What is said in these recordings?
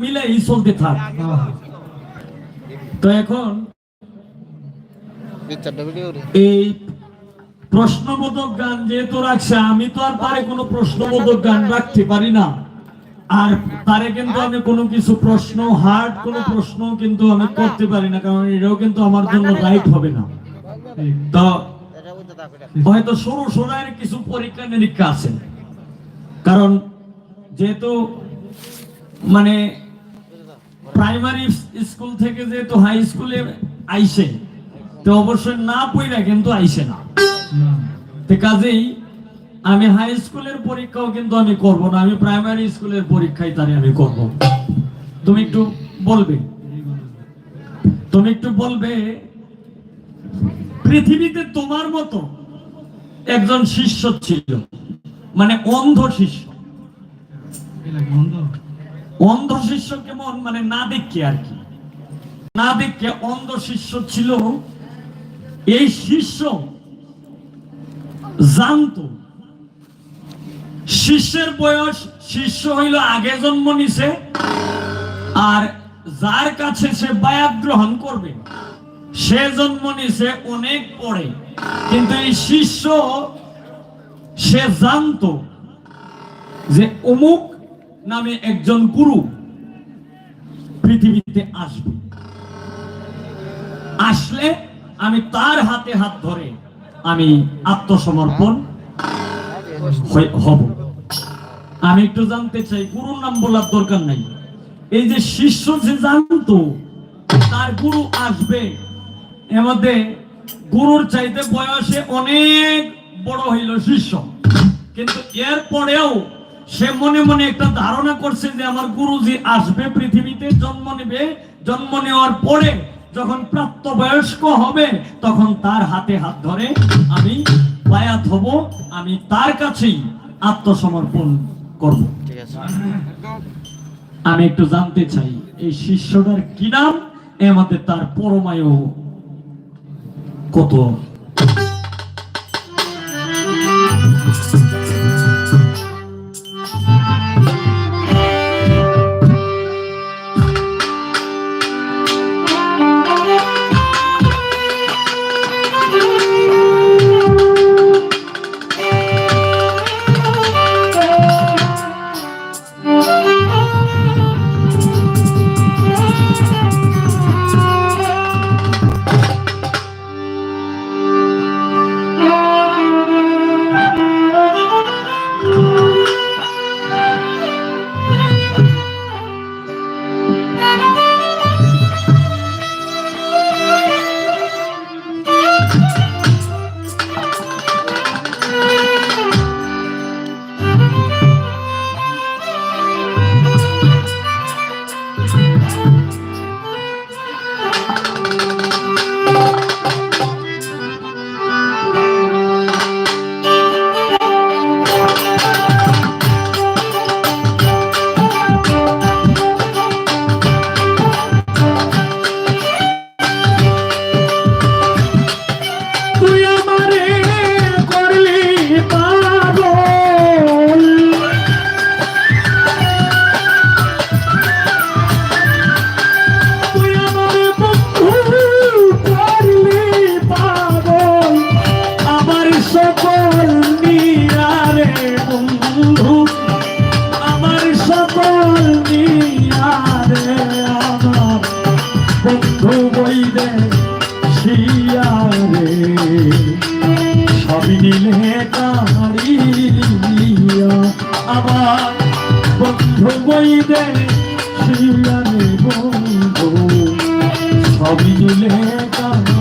মিলে এই চলতে থাক। তো এখন এই প্রশ্নবোধক গান যেহেতু রাখছে, আমি তো আর তারে কোনো প্রশ্নবোধক গান রাখতে পারি না। আর তারে কিন্তু আমি কোনো কিছু প্রশ্ন হার্ড কোনো প্রশ্ন কিন্তু আমি করতে পারি না, কারণ এটাও কিন্তু আমার জন্য রাইট হবে না। তো হয়তো সরু সরাইয়ের কিছু পরীক্ষা নিরীক্ষা আছে। কারণ যেহেতু মানে প্রাইমারি স্কুল থেকে যেহেতু হাই স্কুলে আইসে, তো অবশ্যই না পড়া কিন্তু আইসে না। তো কাজেই আমি হাই স্কুলের পরীক্ষাও কিন্তু আমি করব না, আমি প্রাইমারি স্কুলের পরীক্ষাই তারে আমি করব। তুমি একটু বলবে? তুমি একটু বলবে, পৃথিবীতে তোমার মতো একজন শিষ্য ছিল মানে অন্ধ শিষ্য। অন্ধ? শিষ্য কেমন? মানে না দেখে আর কি। না দেখে অন্ধ শিষ্য ছিল এই শিষ্য জানতো। শিষ্যের বয়স শিষ্য হইল আগে জন্ম নিছে, আর যার কাছে সে বায়াত গ্রহণ করবে, সে জন্ম নিছে অনেক পরে। কিন্তু এই শিষ্য সে জানতো যে অমুক নামে একজন গুরু পৃথিবীতে আসবে। আসলে আমি তার হাতে হাত ধরে আমি আত্মসমর্পণ হব। আমি একটু জানতে চাই, গুরুর নাম বলার দরকার নাই। এই যে শিষ্য যে জানতো তার গুরু আসবে, এর মধ্যে গুরুর চাইতে বয়সে অনেক বড় হইল শিষ্য। কিন্তু এর পরেও সে মনে মনে একটা ধারণা করছে যে আমার গুরুজি আসবে পৃথিবীতে জন্ম নেবে। জন্ম নেওয়ার পরে যখন প্রাপ্ত বয়স্ক হবে তখন তার হাতে হাত ধরে আমি বায়াত হব আমি তার কাছেই আত্মসমর্পণ করব। ঠিক আছে। আমি একটু জানতে চাই এই শিষ্যটার কি নাম? মধ্যে তার পরমায়ু কত? বন্ধু বইবে শিয়ারে সবই দিলে কারিয়া আমার বন্ধু বইবে শিয়ারে বন্ধু সবই দিলে কারিয়া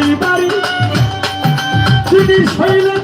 দেখাই বাড়ি। জিনিস হইলে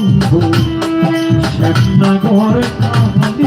বন্ধু শ্যামনগর কাঁদি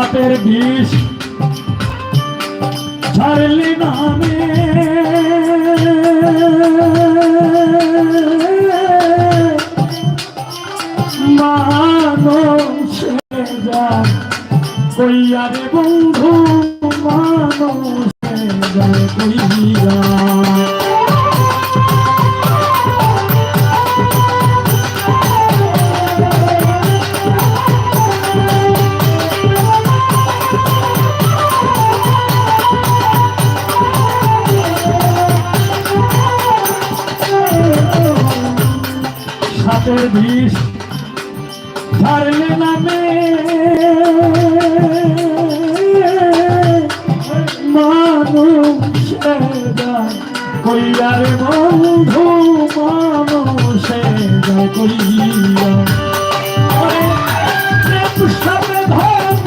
সাপের বিষ ঝাড়লি নামে। মানুষ যায় কইয়া বন্ধু মানুষ যায় কইয়া। বিষ ঝাড়লে নামে মানুষের গায় কইয়ার বন্ধু মানুষের গায় কইয়া প্রেম সাপে ধন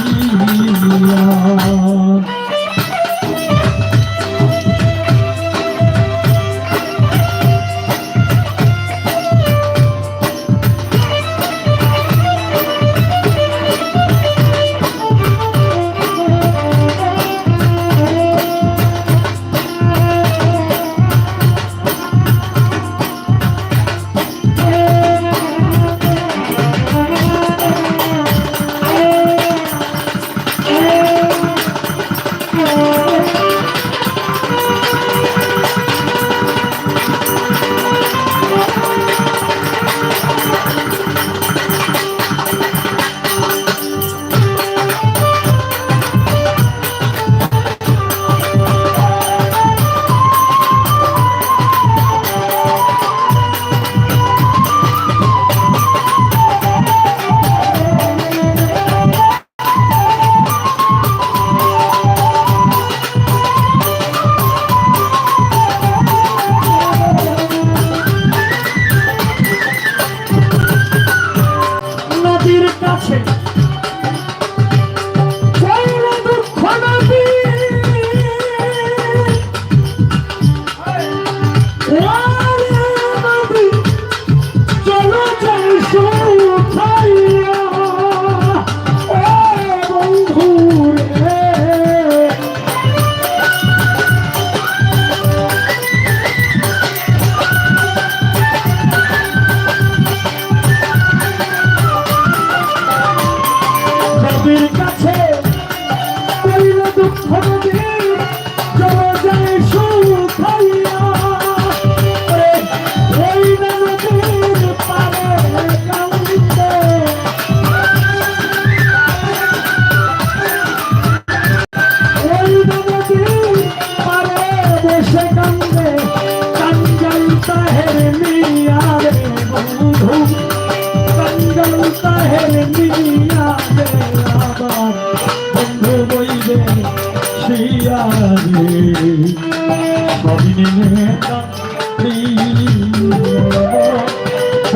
Thank you.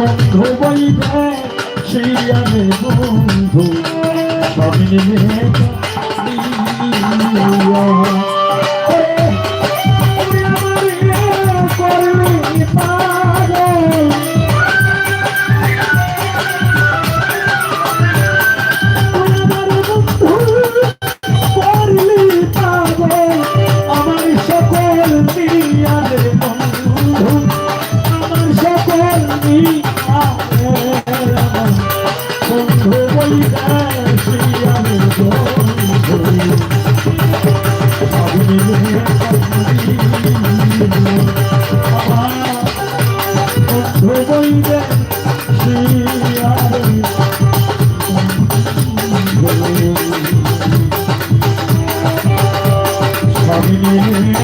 বন্ধু বইবে শিয়ারে বন্ধু। সবই নেমে Thank you.